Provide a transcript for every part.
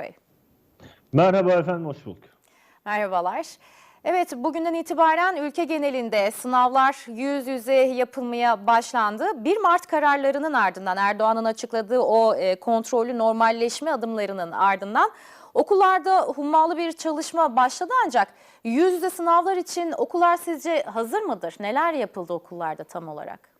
Bey. Merhaba efendim, hoş bulduk. Merhabalar. Evet, bugünden itibaren ülke genelinde sınavlar yüz yüze yapılmaya başlandı. 1 Mart kararlarının ardından Erdoğan'ın açıkladığı o e, kontrollü normalleşme adımlarının ardından okullarda hummalı bir çalışma başladı ancak yüz yüze sınavlar için okullar sizce hazır mıdır? Neler yapıldı okullarda tam olarak?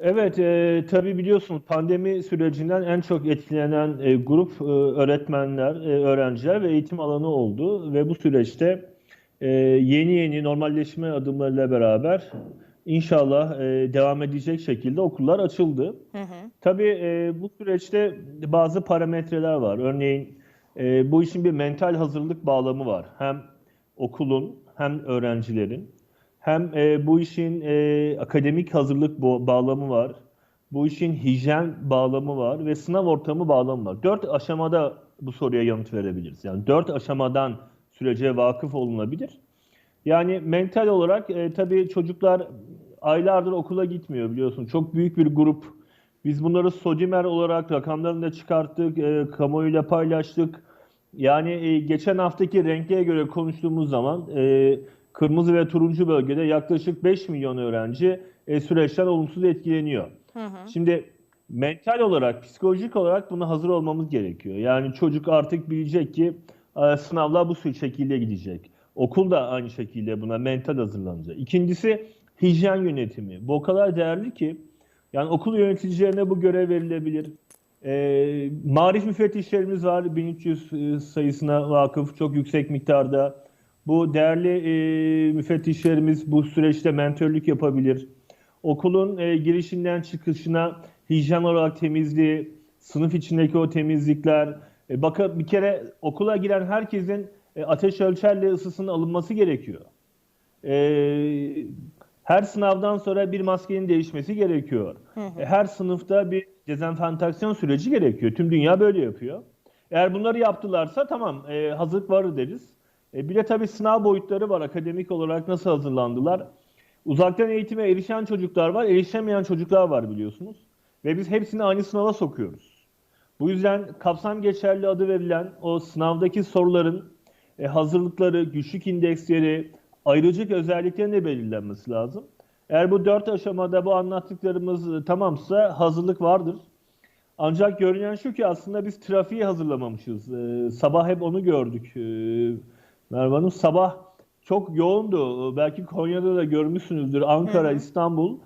Evet, e, tabii biliyorsunuz pandemi sürecinden en çok etkilenen e, grup e, öğretmenler, e, öğrenciler ve eğitim alanı oldu. Ve bu süreçte e, yeni yeni normalleşme adımlarıyla beraber inşallah e, devam edecek şekilde okullar açıldı. Tabii e, bu süreçte bazı parametreler var. Örneğin e, bu işin bir mental hazırlık bağlamı var. Hem okulun hem öğrencilerin. Hem e, bu işin e, akademik hazırlık bağlamı var. Bu işin hijyen bağlamı var ve sınav ortamı bağlamı var. Dört aşamada bu soruya yanıt verebiliriz. Yani dört aşamadan sürece vakıf olunabilir. Yani mental olarak e, tabii çocuklar aylardır okula gitmiyor biliyorsun. Çok büyük bir grup. Biz bunları Sodimer olarak rakamlarını da çıkarttık, e, kamuoyuyla paylaştık. Yani e, geçen haftaki renklere göre konuştuğumuz zaman e, kırmızı ve turuncu bölgede yaklaşık 5 milyon öğrenci e, süreçten olumsuz etkileniyor. Şimdi mental olarak, psikolojik olarak buna hazır olmamız gerekiyor. Yani çocuk artık bilecek ki e, sınavlar bu şekilde gidecek. Okul da aynı şekilde buna mental hazırlanacak. İkincisi hijyen yönetimi. Bu o kadar değerli ki yani okul yöneticilerine bu görev verilebilir. E, marif müfettişlerimiz var 1300 e, sayısına vakıf çok yüksek miktarda. Bu değerli e, müfettişlerimiz bu süreçte mentörlük yapabilir. Okulun e, girişinden çıkışına hijyen olarak temizliği, sınıf içindeki o temizlikler. E, bakın bir kere okula giren herkesin e, ateş ölçerle ısısının alınması gerekiyor. E, her sınavdan sonra bir maskenin değişmesi gerekiyor. E, her sınıfta bir dezenfektasyon süreci gerekiyor. Tüm dünya böyle yapıyor. Eğer bunları yaptılarsa tamam e, hazırlık var deriz. E, bir de tabii sınav boyutları var. Akademik olarak nasıl hazırlandılar? Uzaktan eğitime erişen çocuklar var, erişemeyen çocuklar var biliyorsunuz. Ve biz hepsini aynı sınava sokuyoruz. Bu yüzden kapsam geçerli adı verilen o sınavdaki soruların e, hazırlıkları, güçlük indeksleri, ayrıcık özelliklerinin de belirlenmesi lazım. Eğer bu dört aşamada bu anlattıklarımız e, tamamsa hazırlık vardır. Ancak görünen şu ki aslında biz trafiği hazırlamamışız. E, sabah hep onu gördük. E, Merve Hanım sabah çok yoğundu. Belki Konya'da da görmüşsünüzdür. Ankara, İstanbul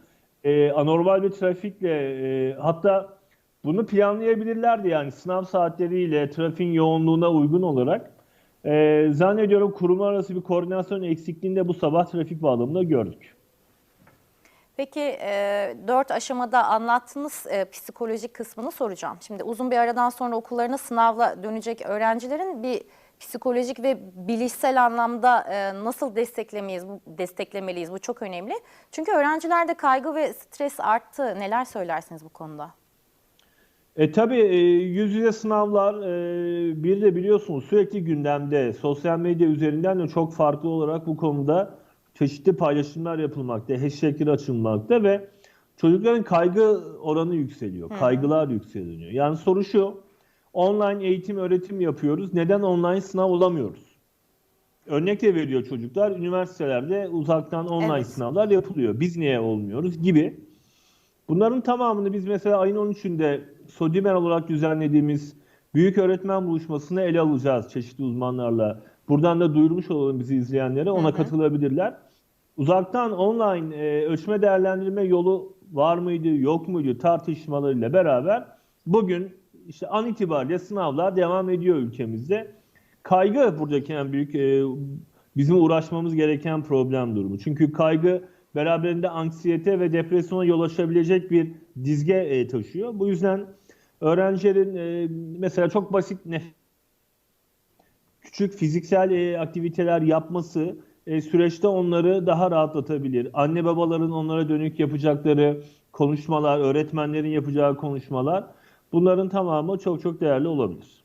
e, anormal bir trafikle e, hatta bunu planlayabilirlerdi yani sınav saatleriyle trafiğin yoğunluğuna uygun olarak. E, zannediyorum kurumlar arası bir koordinasyon eksikliğini de bu sabah trafik bağlamında gördük. Peki e, dört aşamada anlattığınız e, psikolojik kısmını soracağım. Şimdi uzun bir aradan sonra okullarına sınavla dönecek öğrencilerin bir psikolojik ve bilişsel anlamda e, nasıl desteklemeliyiz, bu, desteklemeliyiz bu çok önemli. Çünkü öğrencilerde kaygı ve stres arttı. Neler söylersiniz bu konuda? E tabii e, yüz yüze sınavlar e, bir de biliyorsunuz sürekli gündemde sosyal medya üzerinden de çok farklı olarak bu konuda çeşitli paylaşımlar yapılmakta, hashtagler açılmakta ve çocukların kaygı oranı yükseliyor, kaygılar yükseliyor. Yani soru şu, online eğitim öğretim yapıyoruz, neden online sınav olamıyoruz? Örnek de veriyor çocuklar, üniversitelerde uzaktan online Evet. sınavlar yapılıyor, biz niye olmuyoruz gibi. Bunların tamamını biz mesela ayın 13'ünde Sodimer olarak düzenlediğimiz büyük öğretmen buluşmasını ele alacağız çeşitli uzmanlarla. Buradan da duyurmuş olalım bizi izleyenlere. Ona katılabilirler. Uzaktan online e, ölçme değerlendirme yolu var mıydı, yok muydu tartışmalarıyla beraber bugün işte an itibariyle sınavlar devam ediyor ülkemizde. Kaygı buradaki en büyük e, bizim uğraşmamız gereken problem durumu. Çünkü kaygı beraberinde anksiyete ve depresyona yol açabilecek bir dizge e, taşıyor. Bu yüzden öğrencilerin e, mesela çok basit nef- küçük fiziksel e, aktiviteler yapması e, süreçte onları daha rahatlatabilir. Anne babaların onlara dönük yapacakları konuşmalar, öğretmenlerin yapacağı konuşmalar bunların tamamı çok çok değerli olabilir.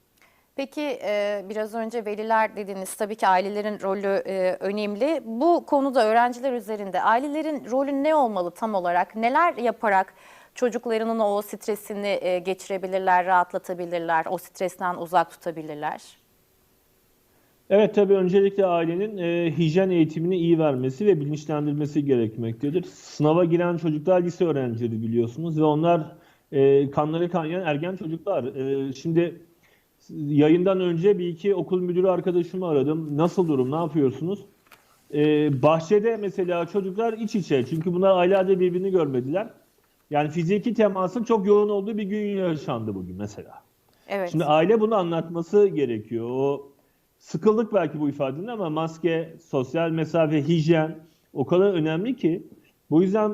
Peki e, biraz önce veliler dediniz tabii ki ailelerin rolü e, önemli. Bu konuda öğrenciler üzerinde ailelerin rolü ne olmalı tam olarak? Neler yaparak çocuklarının o stresini e, geçirebilirler, rahatlatabilirler, o stresten uzak tutabilirler? Evet tabii öncelikle ailenin e, hijyen eğitimini iyi vermesi ve bilinçlendirmesi gerekmektedir. Sınava giren çocuklar lise öğrencileri biliyorsunuz ve onlar e, kanları kaynayan ergen çocuklar. E, şimdi yayından önce bir iki okul müdürü arkadaşımı aradım. Nasıl durum, ne yapıyorsunuz? E, bahçede mesela çocuklar iç içe çünkü bunlar aylarca birbirini görmediler. Yani fiziki temasın çok yoğun olduğu bir gün yaşandı bugün mesela. Evet. Şimdi aile bunu anlatması gerekiyor. O sıkıldık belki bu ifadenin ama maske, sosyal mesafe, hijyen o kadar önemli ki. Bu yüzden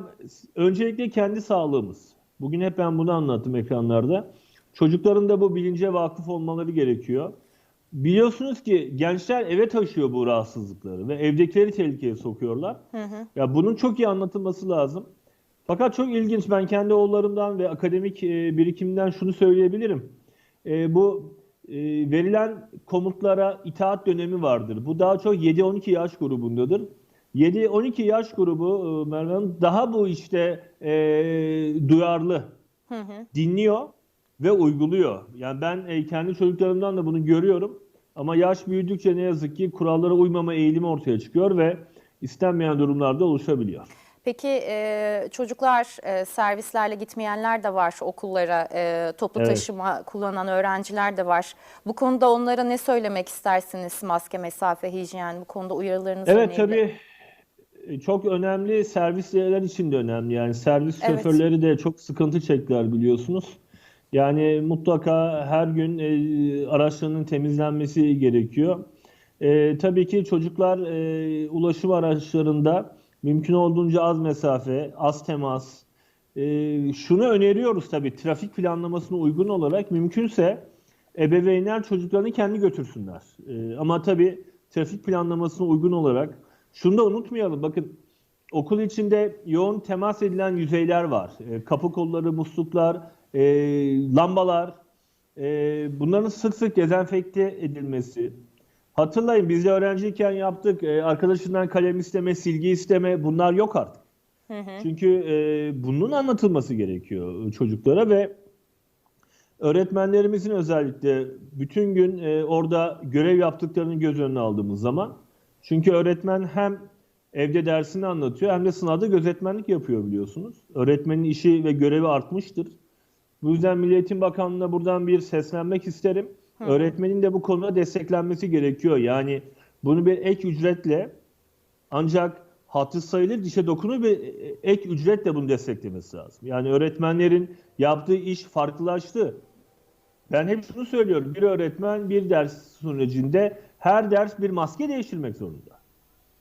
öncelikle kendi sağlığımız. Bugün hep ben bunu anlattım ekranlarda. Çocukların da bu bilince vakıf olmaları gerekiyor. Biliyorsunuz ki gençler eve taşıyor bu rahatsızlıkları ve evdekileri tehlikeye sokuyorlar. Ya bunun çok iyi anlatılması lazım. Fakat çok ilginç. Ben kendi oğullarımdan ve akademik e, birikimden şunu söyleyebilirim. E, bu e, verilen komutlara itaat dönemi vardır. Bu daha çok 7-12 yaş grubundadır. 7-12 yaş grubu e, Merve Hanım daha bu işte e, duyarlı, dinliyor ve uyguluyor. Yani ben e, kendi çocuklarımdan da bunu görüyorum. Ama yaş büyüdükçe ne yazık ki kurallara uymama eğilimi ortaya çıkıyor ve istenmeyen durumlarda oluşabiliyor. Peki e, çocuklar e, servislerle gitmeyenler de var okullara, e, toplu Evet. taşıma kullanan öğrenciler de var. Bu konuda onlara ne söylemek istersiniz? Maske, mesafe, hijyen bu konuda uyarılarınız Evet neydi? tabii çok önemli servisler için de önemli. Yani servis Evet. şoförleri de çok sıkıntı çektiler biliyorsunuz. Yani mutlaka her gün e, araçlarının temizlenmesi gerekiyor. E, tabii ki çocuklar e, ulaşım araçlarında mümkün olduğunca az mesafe, az temas. E, şunu öneriyoruz tabii trafik planlamasına uygun olarak mümkünse ebeveynler çocuklarını kendi götürsünler. E, ama tabii trafik planlamasına uygun olarak şunu da unutmayalım. Bakın okul içinde yoğun temas edilen yüzeyler var. E, kapı kolları, musluklar, e, lambalar. E, bunların sık sık dezenfekte edilmesi. Hatırlayın biz de öğrenciyken yaptık. E, arkadaşından kalem isteme, silgi isteme bunlar yok artık. Çünkü e, bunun anlatılması gerekiyor çocuklara ve öğretmenlerimizin özellikle bütün gün e, orada görev yaptıklarını göz önüne aldığımız zaman çünkü öğretmen hem evde dersini anlatıyor hem de sınavda gözetmenlik yapıyor biliyorsunuz. Öğretmenin işi ve görevi artmıştır. Bu yüzden Milli Eğitim Bakanlığı'na buradan bir seslenmek isterim. Öğretmenin de bu konuda desteklenmesi gerekiyor. Yani bunu bir ek ücretle ancak hatır sayılır dişe dokunur bir ek ücretle bunu desteklemesi lazım. Yani öğretmenlerin yaptığı iş farklılaştı. Ben hep şunu söylüyorum. Bir öğretmen bir ders sürecinde her ders bir maske değiştirmek zorunda.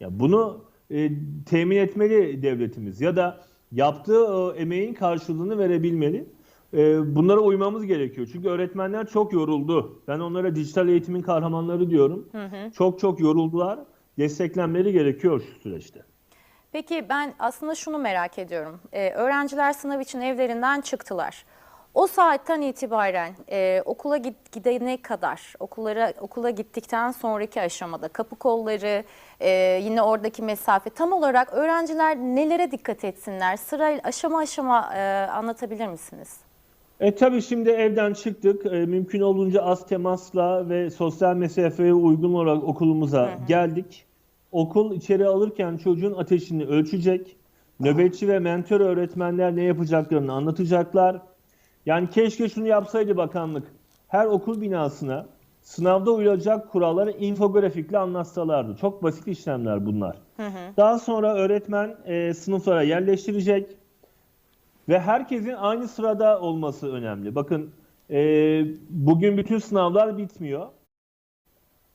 Ya bunu e, temin etmeli devletimiz ya da yaptığı o emeğin karşılığını verebilmeli. E, bunlara uymamız gerekiyor. Çünkü öğretmenler çok yoruldu. Ben onlara dijital eğitimin kahramanları diyorum. Çok çok yoruldular. Desteklenmeleri gerekiyor şu süreçte. Peki ben aslında şunu merak ediyorum. Ee, öğrenciler sınav için evlerinden çıktılar. O saatten itibaren e, okula gidene kadar, okullara okula gittikten sonraki aşamada kapı kolları, e, yine oradaki mesafe tam olarak öğrenciler nelere dikkat etsinler? Sırayla aşama aşama e, anlatabilir misiniz? E tabii şimdi evden çıktık. E, mümkün olduğunca az temasla ve sosyal mesafeye uygun olarak okulumuza geldik. Okul içeri alırken çocuğun ateşini ölçecek. Nöbetçi ve mentor öğretmenler ne yapacaklarını anlatacaklar. Yani keşke şunu yapsaydı bakanlık. Her okul binasına sınavda uyulacak kuralları infografikle anlatsalardı. Çok basit işlemler bunlar. Daha sonra öğretmen e, sınıflara yerleştirecek ve herkesin aynı sırada olması önemli. Bakın e, bugün bütün sınavlar bitmiyor.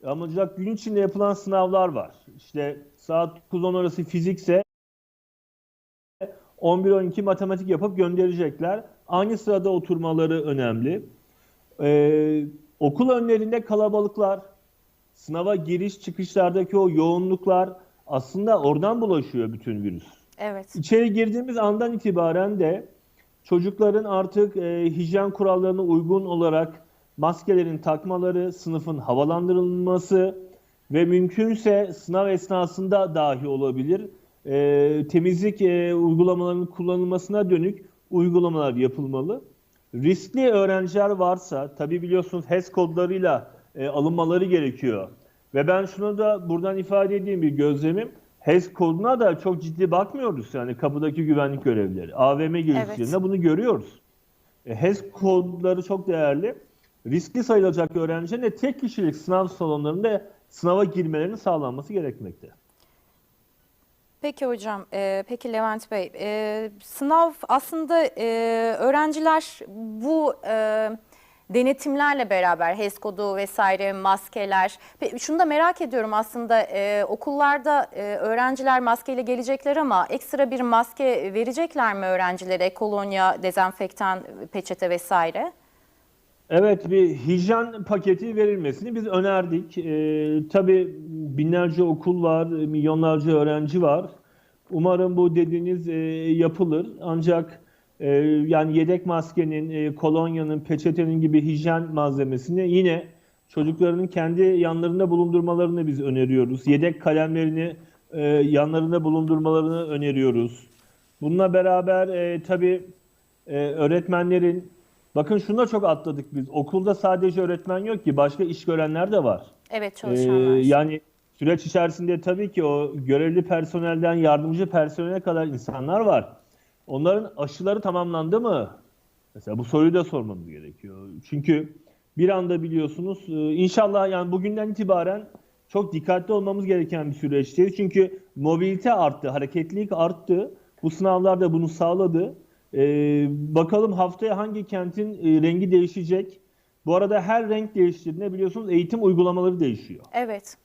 Ancak gün içinde yapılan sınavlar var. İşte saat 9-10 arası fizikse 11-12 matematik yapıp gönderecekler. Aynı sırada oturmaları önemli. Ee, okul önlerinde kalabalıklar, sınava giriş çıkışlardaki o yoğunluklar aslında oradan bulaşıyor bütün virüs. Evet. İçeri girdiğimiz andan itibaren de çocukların artık e, hijyen kurallarına uygun olarak maskelerin takmaları, sınıfın havalandırılması ve mümkünse sınav esnasında dahi olabilir e, temizlik e, uygulamalarının kullanılmasına dönük uygulamalar yapılmalı. Riskli öğrenciler varsa tabii biliyorsunuz HES kodlarıyla e, alınmaları gerekiyor. Ve ben şunu da buradan ifade edeyim bir gözlemim. HES koduna da çok ciddi bakmıyoruz yani kapıdaki güvenlik görevlileri. AVM girişlerinde Evet. bunu görüyoruz. E, HES kodları çok değerli. Riskli sayılacak öğrencilerin de tek kişilik sınav salonlarında sınava girmelerinin sağlanması gerekmekte. Peki hocam, e, peki Levent Bey, e, sınav aslında e, öğrenciler bu e, denetimlerle beraber HES kodu vesaire maskeler, Pe- şunu da merak ediyorum aslında e, okullarda e, öğrenciler maskeyle gelecekler ama ekstra bir maske verecekler mi öğrencilere kolonya, dezenfektan, peçete vesaire? Evet bir hijyen paketi verilmesini biz önerdik. Ee, tabii binlerce okul var, milyonlarca öğrenci var. Umarım bu dediğiniz e, yapılır. Ancak e, yani yedek maskenin, e, kolonyanın, peçetenin gibi hijyen malzemesini yine çocuklarının kendi yanlarında bulundurmalarını biz öneriyoruz. Yedek kalemlerini e, yanlarında bulundurmalarını öneriyoruz. Bununla beraber e, tabii e, öğretmenlerin Bakın şunu da çok atladık biz. Okulda sadece öğretmen yok ki başka iş görenler de var. Evet Ee, çalışanlar. yani süreç içerisinde tabii ki o görevli personelden yardımcı personele kadar insanlar var. Onların aşıları tamamlandı mı? Mesela bu soruyu da sormamız gerekiyor. Çünkü bir anda biliyorsunuz e, inşallah yani bugünden itibaren çok dikkatli olmamız gereken bir süreçteyiz. Çünkü mobilite arttı, hareketlilik arttı. Bu sınavlar da bunu sağladı. Ee, bakalım haftaya hangi kentin e, rengi değişecek? Bu arada her renk değiştiğinde biliyorsunuz eğitim uygulamaları değişiyor. Evet.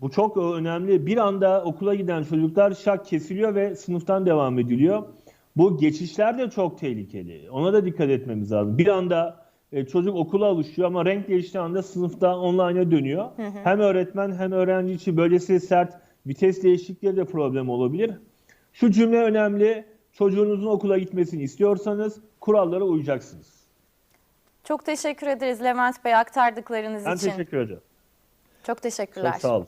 Bu çok önemli. Bir anda okula giden çocuklar şak kesiliyor ve sınıftan devam ediliyor. Bu geçişler de çok tehlikeli. Ona da dikkat etmemiz lazım. Bir anda e, çocuk okula alışıyor ama renk değiştiği anda sınıfta online'a dönüyor. Hem öğretmen hem öğrenci için böylesi sert vites değişiklikleri de problem olabilir. Şu cümle önemli. Çocuğunuzun okula gitmesini istiyorsanız kurallara uyacaksınız. Çok teşekkür ederiz Levent Bey aktardıklarınız Ben için. teşekkür ederim. Çok teşekkürler. Çok sağ olun.